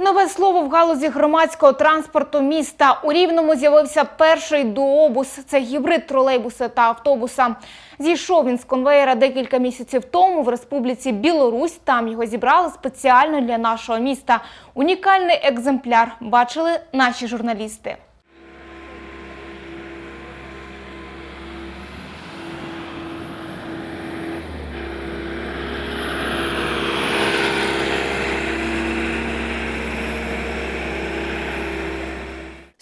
Нове слово в галузі громадського транспорту міста. У Рівному з'явився перший дуобус. Це гібрид тролейбуса та автобуса. Зійшов він з конвеєра декілька місяців тому в Республіці Білорусь. Там його зібрали спеціально для нашого міста. Унікальний екземпляр бачили наші журналісти.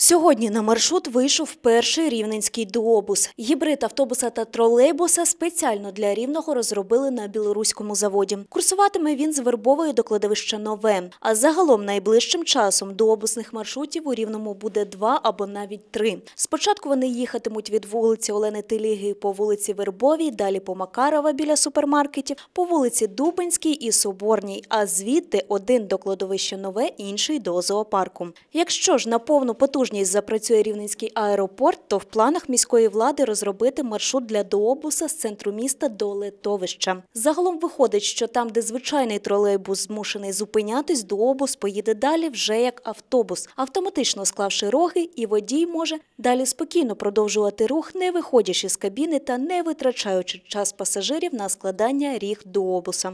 Сьогодні на маршрут вийшов перший рівненський дуобус. Гібрид автобуса та тролейбуса спеціально для рівного розробили на білоруському заводі. Курсуватиме він з Вербової до кладовища Нове. А загалом найближчим часом дуобусних маршрутів у рівному буде два або навіть три. Спочатку вони їхатимуть від вулиці Олени Теліги по вулиці Вербовій, далі по Макарова біля супермаркетів, по вулиці Дубинській і Соборній. А звідти один до кладовища Нове, інший до зоопарку. Якщо ж на повну потужність запрацює Рівненський аеропорт, то в планах міської влади розробити маршрут для дообуса з центру міста до летовища. Загалом виходить, що там, де звичайний тролейбус змушений зупинятись, дообус поїде далі вже як автобус, автоматично склавши роги, і водій може далі спокійно продовжувати рух, не виходячи з кабіни та не витрачаючи час пасажирів на складання ріг дообуса.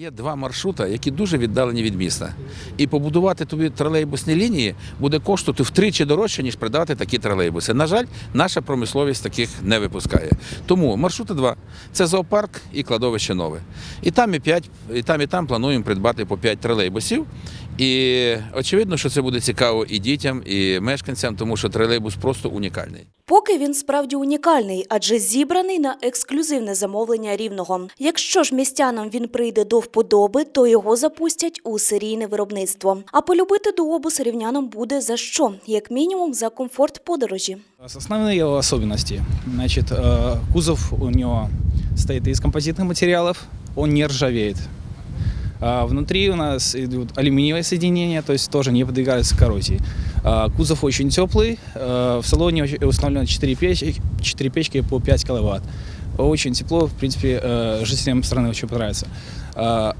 Є два маршрути, які дуже віддалені від міста. І побудувати тобі тролейбусні лінії буде коштувати втричі дорожче, ніж придати такі тролейбуси. На жаль, наша промисловість таких не випускає. Тому маршрути два це зоопарк і кладовище нове. І там, і п'ять, і там, і там плануємо придбати по п'ять тролейбусів. І очевидно, що це буде цікаво і дітям, і мешканцям, тому що тролейбус просто унікальний. Поки він справді унікальний, адже зібраний на ексклюзивне замовлення рівного. Якщо ж містянам він прийде до вподоби, то його запустять у серійне виробництво. А полюбити дуобус рівнянам буде за що? Як мінімум за комфорт подорожі. Основные его особенности. Значит, э, кузов у него стоит из композитных материалов, он не ржавеет. А Внутри у нас идут алюминиевые соединения, то есть тоже не подвигаются к коррозии. А, Кузов очень теплый, э, в салоне очень- установлено 4 печки, 4 печки по 5 киловатт. Очень тепло, в принципе, э, жителям страны очень понравится. А,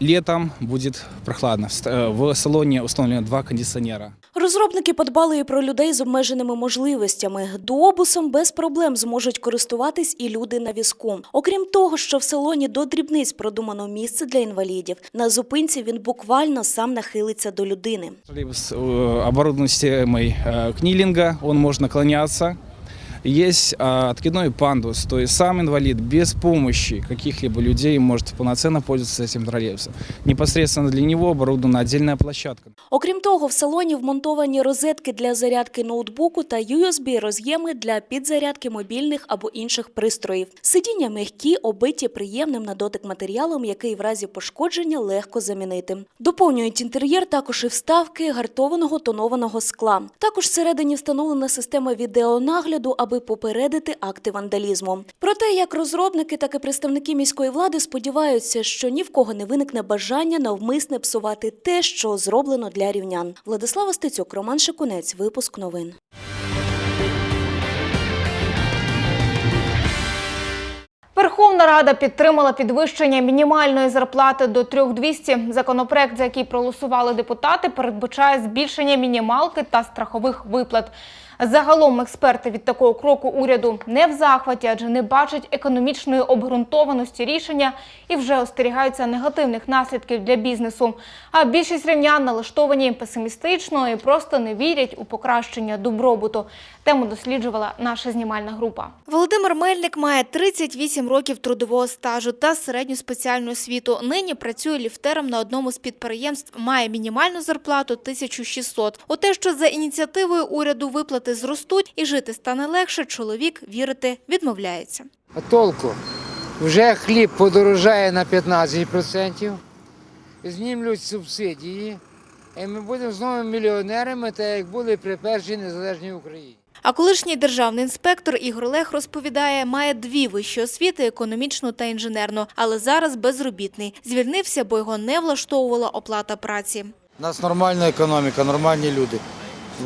Летом будет прохладно. В ст- э, В салоне установлено два кондиционера. Розробники подбали і про людей з обмеженими можливостями. Дуобусом без проблем зможуть користуватись і люди на візку. Окрім того, що в салоні до дрібниць продумано місце для інвалідів. На зупинці він буквально сам нахилиться до людини. Троллейбус э, кнілінга, він може наклонятися. Есть откидной пандус, то есть сам инвалид без помощи каких-либо людей может полноценно пользоваться этим троллейбусом. Непосредственно для него оборудована отдельная площадка. Окрім того, в салоні вмонтовані розетки для зарядки ноутбуку та USB-роз'єми для підзарядки мобільних або інших пристроїв. Сидіння м'які, обиті приємним на дотик матеріалом, який в разі пошкодження легко замінити. Доповнюють інтер'єр також і вставки гартованого тонованого скла. Також всередині встановлена система відеонагляду, аби попередити акти вандалізму. Проте як розробники, так і представники міської влади сподіваються, що ні в кого не виникне бажання навмисне псувати те, що зроблено для рівнян. Владислава Стецюк, Роман Шикунець, випуск новин. Верховна Рада підтримала підвищення мінімальної зарплати до 3200. Законопроект, за який проголосували депутати, передбачає збільшення мінімалки та страхових виплат. Загалом експерти від такого кроку уряду не в захваті, адже не бачать економічної обґрунтованості рішення і вже остерігаються негативних наслідків для бізнесу. А більшість рівнян налаштовані песимістично і просто не вірять у покращення добробуту. Тему досліджувала наша знімальна група. Володимир Мельник має 38 років трудового стажу та середню спеціальну освіту. Нині працює ліфтером на одному з підприємств. Має мінімальну зарплату 1600. У те, що за ініціативою уряду виплати зростуть і жити стане легше, чоловік вірити відмовляється. А толку? Вже хліб подорожає на 15%, знімлють субсидії, і ми будемо знову мільйонерами, так як були при першій незалежній Україні. А колишній державний інспектор Ігор Лех розповідає, має дві вищі освіти економічну та інженерну, але зараз безробітний. Звільнився, бо його не влаштовувала оплата праці. У нас нормальна економіка, нормальні люди.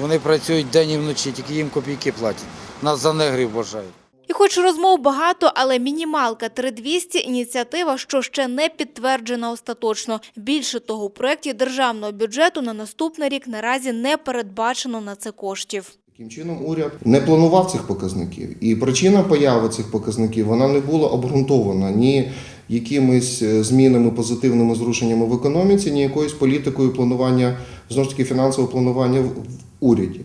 Вони працюють день і вночі, тільки їм копійки платять. Нас за негрів вважають. І хоч розмов багато, але мінімалка 3200 – ініціатива, що ще не підтверджена остаточно. Більше того, у проєкті державного бюджету на наступний рік наразі не передбачено на це коштів. Таким чином, уряд не планував цих показників, і причина появи цих показників вона не була обґрунтована ні якимись е, змінами, позитивними зрушеннями в економіці, ні якоюсь політикою планування знову ж таки фінансового планування уряді.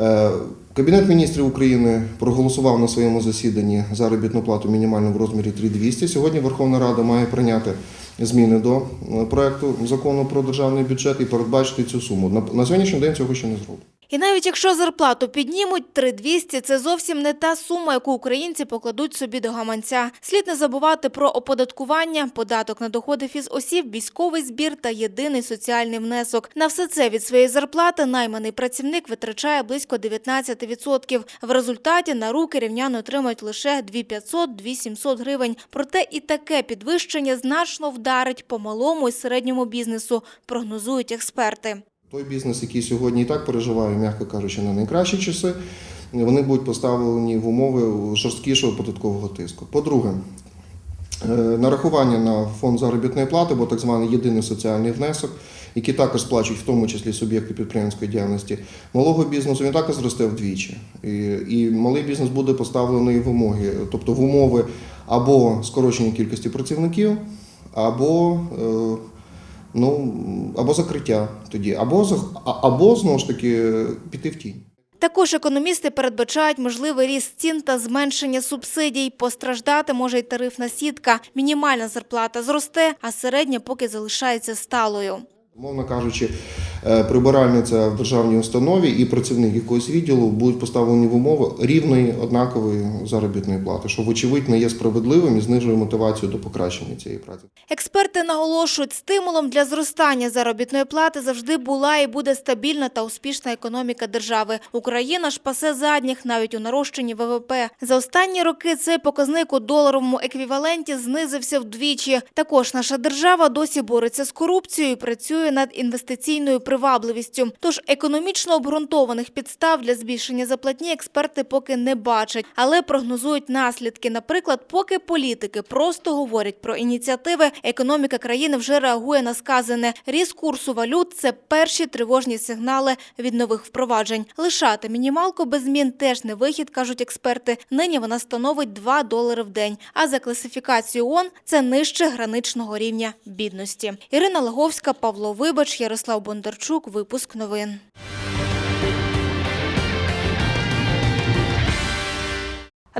Е, Кабінет міністрів України проголосував на своєму засіданні заробітну плату мінімальну в розмірі 3200. Сьогодні Верховна Рада має прийняти зміни до е, проекту закону про державний бюджет і передбачити цю суму. На, сьогоднішній день цього ще не зроблено. І навіть якщо зарплату піднімуть 3200 – це зовсім не та сума, яку українці покладуть собі до гаманця. Слід не забувати про оподаткування, податок на доходи фізосіб, військовий збір та єдиний соціальний внесок. На все це від своєї зарплати найманий працівник витрачає близько 19%. В результаті на руки рівняни отримають лише 2500-2700 гривень. Проте і таке підвищення значно вдарить по малому і середньому бізнесу, прогнозують експерти. Той бізнес, який сьогодні і так переживає, м'яко кажучи, на найкращі часи, вони будуть поставлені в умови жорсткішого податкового тиску. По-друге, е, нарахування на фонд заробітної плати, бо так званий єдиний соціальний внесок, який також сплачують в тому числі суб'єкти підприємської діяльності, малого бізнесу він також зросте вдвічі. І, і малий бізнес буде поставлений в вимоги, тобто в умови або скорочення кількості працівників, або е, ну або закриття тоді, або або знову ж таки піти в тінь. Також економісти передбачають можливий ріст цін та зменшення субсидій. Постраждати може й тарифна сітка. Мінімальна зарплата зросте, а середня поки залишається сталою. Мовно кажучи, прибиральниця в державній установі і працівник якогось відділу будуть поставлені в умови рівної однакової заробітної плати, що вочевидь не є справедливим і знижує мотивацію до покращення цієї праці. Експерти наголошують, стимулом для зростання заробітної плати завжди була і буде стабільна та успішна економіка держави. Україна ж пасе задніх навіть у нарощенні ВВП. За останні роки цей показник у доларовому еквіваленті знизився вдвічі. Також наша держава досі бореться з корупцією і працює над інвестиційною привабливістю. Тож економічно обґрунтованих підстав для збільшення заплатні експерти поки не бачать, але прогнозують наслідки. Наприклад, поки політики просто говорять про ініціативи, економіка країни вже реагує на сказане. Ріст курсу валют – це перші тривожні сигнали від нових впроваджень. Лишати мінімалку без змін теж не вихід, кажуть експерти. Нині вона становить 2 долари в день. А за класифікацією ООН – це нижче граничного рівня бідності. Ірина Лаговська, Павло Вибач, Ярослав Бондарчук. Випуск новин.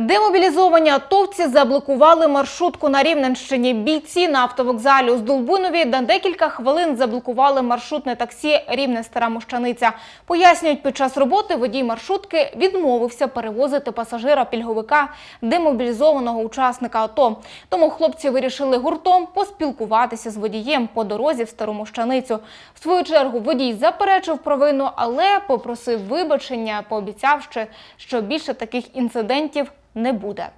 Демобілізовані атовці заблокували маршрутку на Рівненщині. Бійці на автовокзалі у Здолбунові на декілька хвилин заблокували маршрутне таксі Рівне Стара Мощаниця. Пояснюють, під час роботи водій маршрутки відмовився перевозити пасажира-пільговика, демобілізованого учасника АТО. Тому хлопці вирішили гуртом поспілкуватися з водієм по дорозі в Стару Мощаницю. В свою чергу водій заперечив провину, але попросив вибачення, пообіцяв, ще, що більше таких інцидентів не буде.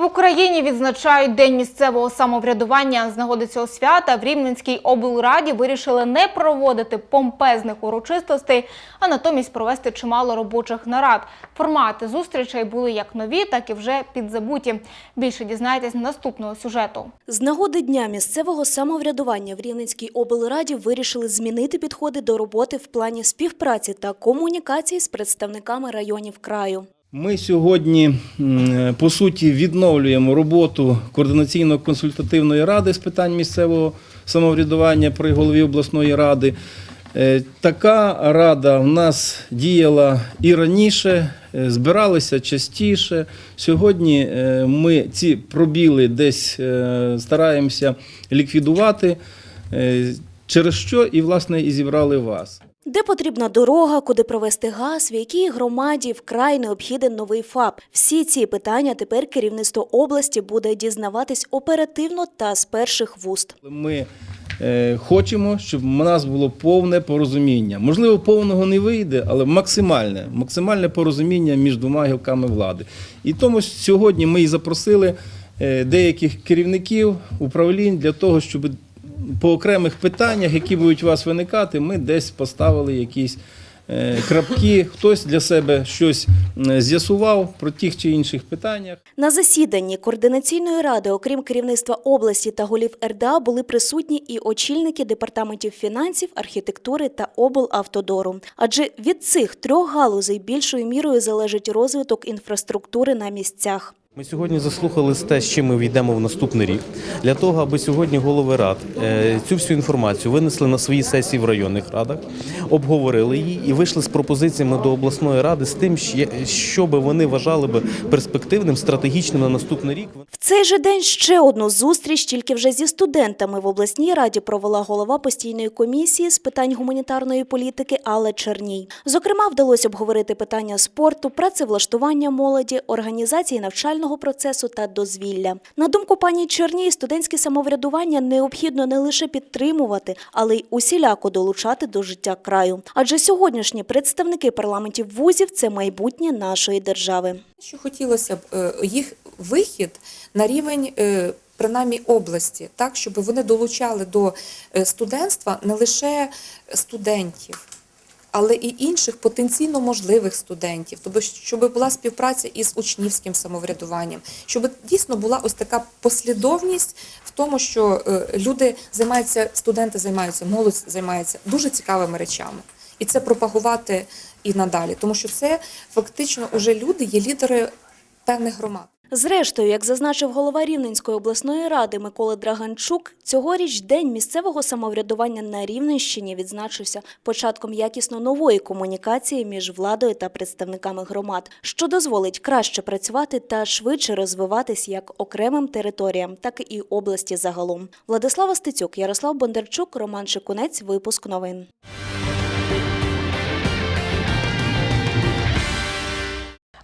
В Україні відзначають День місцевого самоврядування. З нагоди цього свята в Рівненській облраді вирішили не проводити помпезних урочистостей, а натомість провести чимало робочих нарад. Формати зустрічей були як нові, так і вже підзабуті. Більше дізнайтесь наступного сюжету. З нагоди Дня місцевого самоврядування в Рівненській облраді вирішили змінити підходи до роботи в плані співпраці та комунікації з представниками районів краю. Ми сьогодні, по суті, відновлюємо роботу координаційно-консультативної ради з питань місцевого самоврядування при голові обласної ради. Е, Така рада в нас діяла і раніше, е, збиралися частіше. Сьогодні е, ми ці пробіли десь е, стараємося ліквідувати, е, через що і, власне, і зібрали вас. Де потрібна дорога, куди провести газ, в якій громаді вкрай необхіден новий ФАП. Всі ці питання тепер керівництво області буде дізнаватись оперативно та з перших вуст. Ми е, хочемо, щоб у нас було повне порозуміння. Можливо, повного не вийде, але максимальне, максимальне порозуміння між двома гілками влади. І тому сьогодні ми і запросили е, деяких керівників управлінь для того, щоб по окремих питаннях, які будуть у вас виникати, ми десь поставили якісь е, крапки, хтось для себе щось з'ясував про тих чи інших питаннях. На засіданні координаційної ради, окрім керівництва області та голів РДА, були присутні і очільники департаментів фінансів, архітектури та облавтодору. Адже від цих трьох галузей більшою мірою залежить розвиток інфраструктури на місцях. Ми сьогодні заслухали те, з чим ми війдемо в наступний рік, для того, аби сьогодні голови рад е, цю всю інформацію винесли на свої сесії в районних радах, обговорили її і вийшли з пропозиціями до обласної ради з тим, що би вони вважали би перспективним, стратегічним на наступний рік. В цей же день ще одну зустріч, тільки вже зі студентами в обласній раді провела голова постійної комісії з питань гуманітарної політики Алла Черній. Зокрема, вдалося обговорити питання спорту, працевлаштування молоді, організації навчального процесу та дозвілля. На думку пані Черній, студентське самоврядування необхідно не лише підтримувати, але й усіляко долучати до життя краю. Адже сьогоднішні представники парламентів вузів це майбутнє нашої держави. Що хотілося б е, їх вихід на рівень е, принаймні області, так щоб вони долучали до е, студентства не лише студентів. Але і інших потенційно можливих студентів, тобто щоб була співпраця із учнівським самоврядуванням, щоб дійсно була ось така послідовність в тому, що е, люди займаються, студенти займаються, молодь займається дуже цікавими речами, і це пропагувати і надалі, тому що це фактично уже люди є лідери певних громад. Зрештою, як зазначив голова Рівненської обласної ради Микола Драганчук, цьогоріч День місцевого самоврядування на Рівненщині відзначився початком якісно нової комунікації між владою та представниками громад, що дозволить краще працювати та швидше розвиватись як окремим територіям, так і області загалом. Владислава Стецюк, Ярослав Бондарчук, Роман Шикунець. Випуск новин.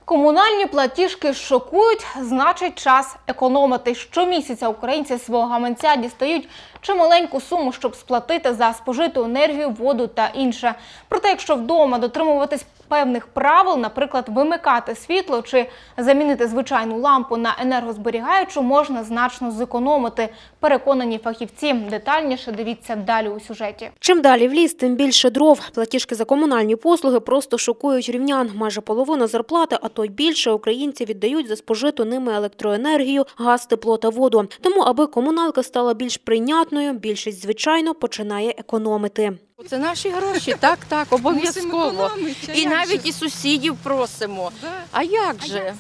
Комунальні платіжки шокують, значить час економити. Щомісяця українці свого гаманця дістають чималеньку суму, щоб сплатити за спожиту енергію, воду та інше. Проте, якщо вдома дотримуватись певних правил, наприклад, вимикати світло чи замінити звичайну лампу на енергозберігаючу, можна значно зекономити. Переконані фахівці. Детальніше дивіться далі у сюжеті. Чим далі в ліс, тим більше дров. Платіжки за комунальні послуги просто шокують рівнян. Майже половину зарплати, а то й більше українці віддають за спожиту ними електроенергію, газ, тепло та воду. Тому, аби комуналка стала більш прийнятною, більшість, звичайно, починає економити. Це наші гроші, так, так, обов'язково. І навіть і сусідів просимо. А як же?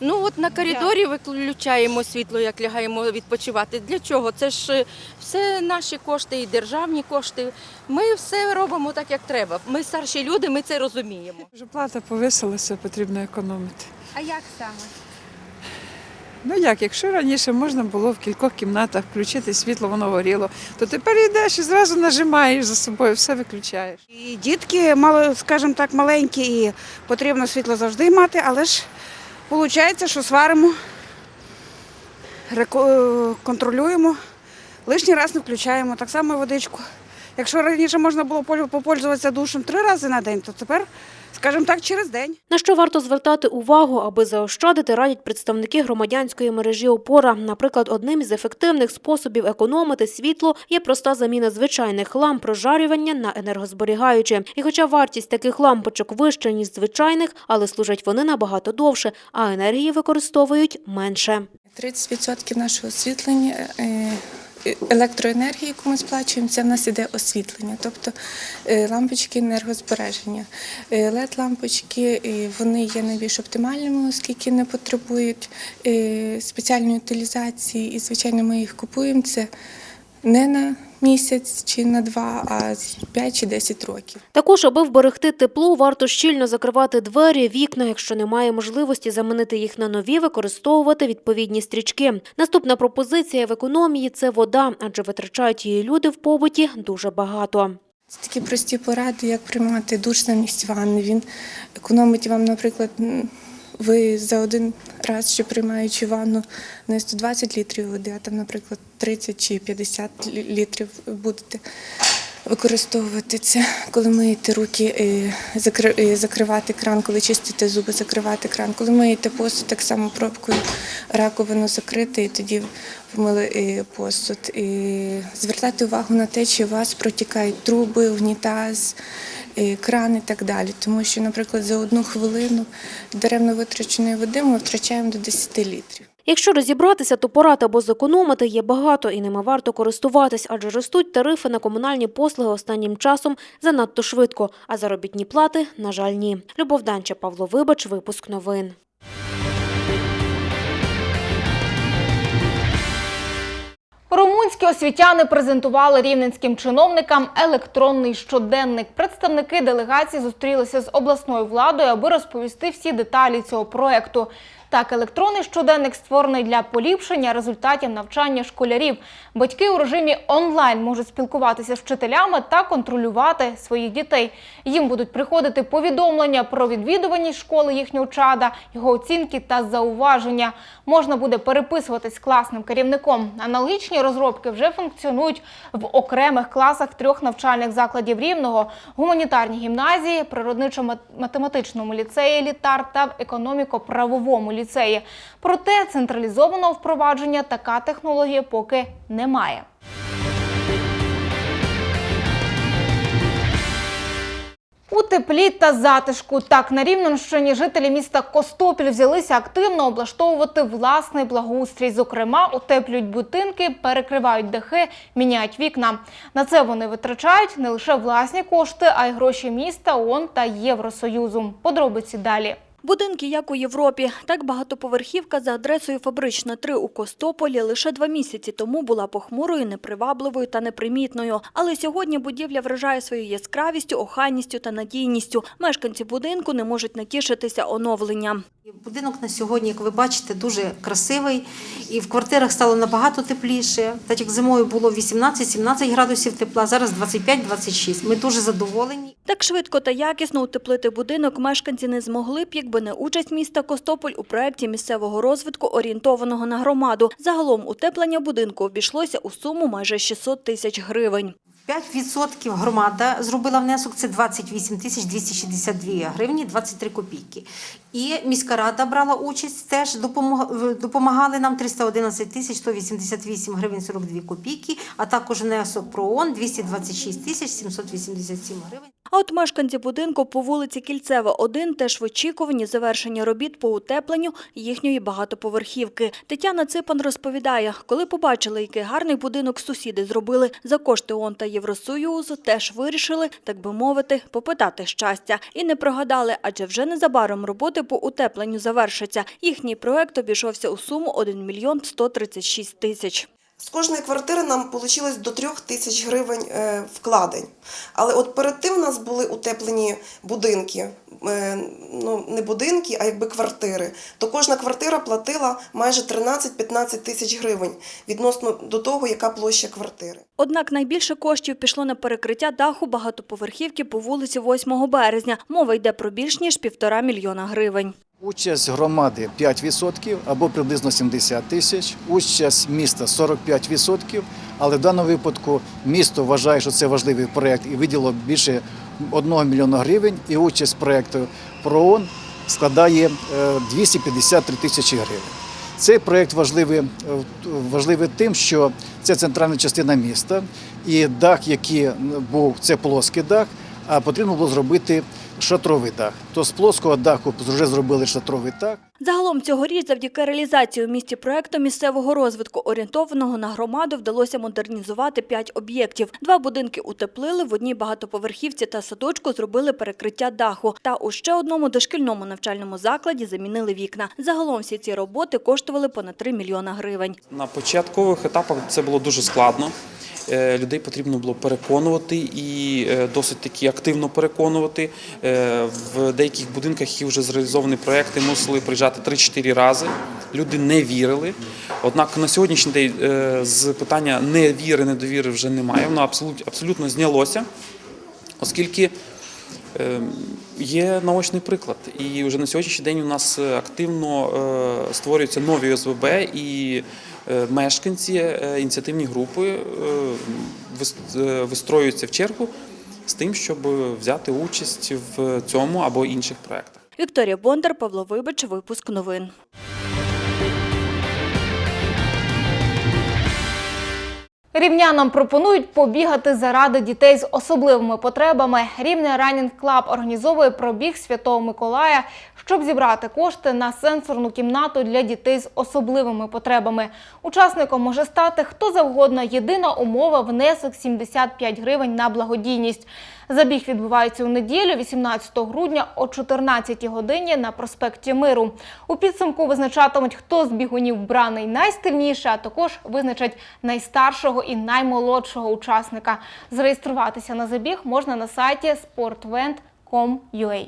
Ну от на коридорі виключаємо світло, як лягаємо відпочивати. Для чого? Це ж е, все наші кошти і державні кошти. Ми все робимо так, як треба. Ми старші люди, ми це розуміємо. Вже плата повисилася, потрібно економити. А як саме? Ну як, якщо раніше можна було в кількох кімнатах включити світло, воно горіло, то тепер йдеш і зразу нажимаєш за собою, все виключаєш. І дітки, скажімо так, маленькі, і потрібно світло завжди мати, але ж виходить, що сваримо, контролюємо, лишній раз не включаємо, так само водичку. Якщо раніше можна було попользуватися душем три рази на день, то тепер, скажімо так, через день. На що варто звертати увагу, аби заощадити, радять представники громадянської мережі «Опора». Наприклад, одним із ефективних способів економити світло є проста заміна звичайних ламп прожарювання на енергозберігаючі. І хоча вартість таких лампочок вища, ніж звичайних, але служать вони набагато довше, а енергії використовують менше. 30% нашого освітлення е, електроенергії, яку ми сплачуємо, це в нас іде освітлення, тобто е, лампочки енергозбереження. led лампочки вони є найбільш оптимальними, оскільки не потребують е, спеціальної утилізації, і звичайно ми їх купуємо це не на місяць чи на два, а 5 чи 10 років. Також, аби вберегти тепло, варто щільно закривати двері, вікна, якщо немає можливості замінити їх на нові, використовувати відповідні стрічки. Наступна пропозиція в економії – це вода, адже витрачають її люди в побуті дуже багато. Це такі прості поради, як приймати душ замість ванни. Він економить вам, наприклад, ви за один раз, що приймаючи ванну, не 120 літрів води, а там, наприклад, 30 чи 50 лі- літрів будете використовувати це, коли миєте руки, е, е, закривати кран, коли чистите зуби, закривати кран. Коли миєте посуд, так само пробкою раковину закрити і тоді помили е, посуд. І звертати увагу на те, чи у вас протікають труби, унітаз, кран і так далі. Тому що, наприклад, за одну хвилину даремно витраченої води ми втрачаємо до 10 літрів. Якщо розібратися, то порад або зекономити є багато і ними варто користуватись, адже ростуть тарифи на комунальні послуги останнім часом занадто швидко, а заробітні плати, на жаль, ні. Любов Данча, Павло Вибач, випуск новин. Румунські освітяни презентували рівненським чиновникам електронний щоденник. Представники делегації зустрілися з обласною владою, аби розповісти всі деталі цього проекту. Так, електронний щоденник створений для поліпшення результатів навчання школярів. Батьки у режимі онлайн можуть спілкуватися з вчителями та контролювати своїх дітей. Їм будуть приходити повідомлення про відвідуваність школи їхнього чада, його оцінки та зауваження. Можна буде переписуватись класним керівником. Аналогічні розробки вже функціонують в окремих класах трьох навчальних закладів рівного: гуманітарній гімназії, природничо-математичному ліцеї Літар та в економіко-правовому ліцеї. Проте централізованого впровадження така технологія поки немає. У теплі та затишку так на Рівненщині жителі міста Костопіль взялися активно облаштовувати власний благоустрій. Зокрема, утеплюють будинки, перекривають дахи, міняють вікна. На це вони витрачають не лише власні кошти, а й гроші міста, ООН та Євросоюзу. Подробиці далі. Будинки, як у Європі. Так багатоповерхівка за адресою Фабрична 3 у Костополі лише два місяці тому була похмурою, непривабливою та непримітною. Але сьогодні будівля вражає своєю яскравістю, охайністю та надійністю. Мешканці будинку не можуть натішитися оновленням. Будинок на сьогодні, як ви бачите, дуже красивий, і в квартирах стало набагато тепліше. Так як зимою було 18-17 градусів тепла, зараз 25-26. Ми дуже задоволені. Так швидко та якісно утеплити будинок мешканці не змогли б, якби не участь міста Костополь у проєкті місцевого розвитку, орієнтованого на громаду. Загалом утеплення будинку обійшлося у суму майже 600 тисяч гривень. 5% громада зробила внесок, це 28 тисяч 262 гривні 23 копійки. І міська рада брала участь, теж допомагали нам 311 тисяч 188 гривень 42 копійки, а також внесок про ООН 226 тисяч 787 гривень. А от мешканці будинку по вулиці Кільцева 1 теж в очікуванні завершення робіт по утепленню їхньої багатоповерхівки. Тетяна Ципан розповідає, коли побачили, який гарний будинок сусіди зробили за кошти ООН та Євросоюзу, теж вирішили, так би мовити, попитати щастя. І не прогадали, адже вже незабаром роботи по утепленню завершаться. Їхній проект обійшовся у суму 1 мільйон 136 тисяч. З кожної квартири нам вийшло до трьох тисяч гривень е, вкладень. Але от перед тим у нас були утеплені будинки. Е, Ну, не будинки, а якби квартири. То кожна квартира платила майже 13-15 тисяч гривень відносно до того, яка площа квартири. Однак найбільше коштів пішло на перекриття даху багатоповерхівки по вулиці 8 березня. Мова йде про більш ніж півтора мільйона гривень. Участь громади 5% або приблизно 70 тисяч, участь міста 45%, але в даному випадку місто вважає, що це важливий проєкт і виділило більше 1 мільйона гривень, і участь проєкту ПРООН складає е, 253 тисячі гривень. Цей проєкт важливий, е, важливий тим, що це центральна частина міста, і дах, який був, це плоский дах, а потрібно було зробити шатровий дах. То з плоского даху вже зробили шатровий дах. Загалом цьогоріч завдяки реалізації у місті проекту місцевого розвитку, орієнтованого на громаду, вдалося модернізувати п'ять об'єктів. Два будинки утеплили, в одній багатоповерхівці та садочку зробили перекриття даху. Та у ще одному дошкільному навчальному закладі замінили вікна. Загалом всі ці роботи коштували понад 3 мільйона гривень. На початкових етапах це було дуже складно. Е, Людей потрібно було переконувати і е, досить таки активно переконувати. Е, В деяких будинках, які вже зреалізовані проекти, мусили приїжджати 3-4 рази. Люди не вірили. Однак на сьогоднішній день е, з питання невіри, недовіри вже немає. Воно абсолютно, знялося, оскільки Е, Є наочний приклад, і вже на сьогоднішній день у нас активно е, створюються нові ОСББ, і мешканці, ініціативні групи вистроюються в чергу з тим, щоб взяти участь в цьому або інших проєктах. Вікторія Бондар, Павло Вибач, випуск новин. Рівнянам пропонують побігати заради дітей з особливими потребами. Рівне Ранінг Клаб організовує пробіг Святого Миколая, щоб зібрати кошти на сенсорну кімнату для дітей з особливими потребами. Учасником може стати хто завгодно. Єдина умова – внесок 75 гривень на благодійність. Забіг відбувається у неділю, 18 грудня о 14 годині на проспекті Миру. У підсумку визначатимуть, хто з бігунів браний найстильніше, а також визначать найстаршого і наймолодшого учасника. Зареєструватися на забіг можна на сайті sportvent.com.ua.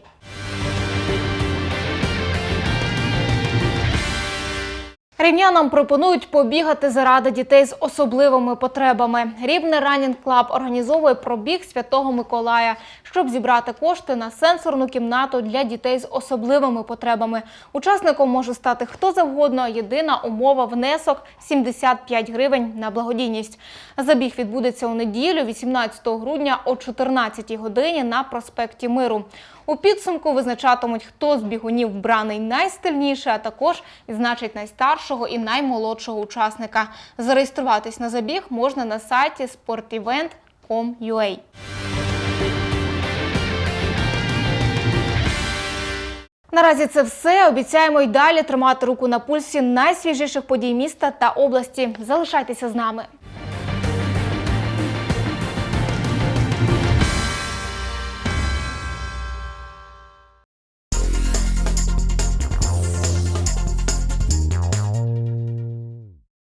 Рівнянам пропонують побігати заради дітей з особливими потребами. Рівне Ранінг Клаб організовує пробіг Святого Миколая, щоб зібрати кошти на сенсорну кімнату для дітей з особливими потребами. Учасником може стати хто завгодно. Єдина умова внесок 75 гривень на благодійність. Забіг відбудеться у неділю, 18 грудня о 14 годині на проспекті Миру. У підсумку визначатимуть, хто з бігунів вбраний найстильніше, а також відзначить найстаршого і наймолодшого учасника. Зареєструватись на забіг можна на сайті sportevent.com.ua. Наразі це все. Обіцяємо й далі тримати руку на пульсі найсвіжіших подій міста та області. Залишайтеся з нами.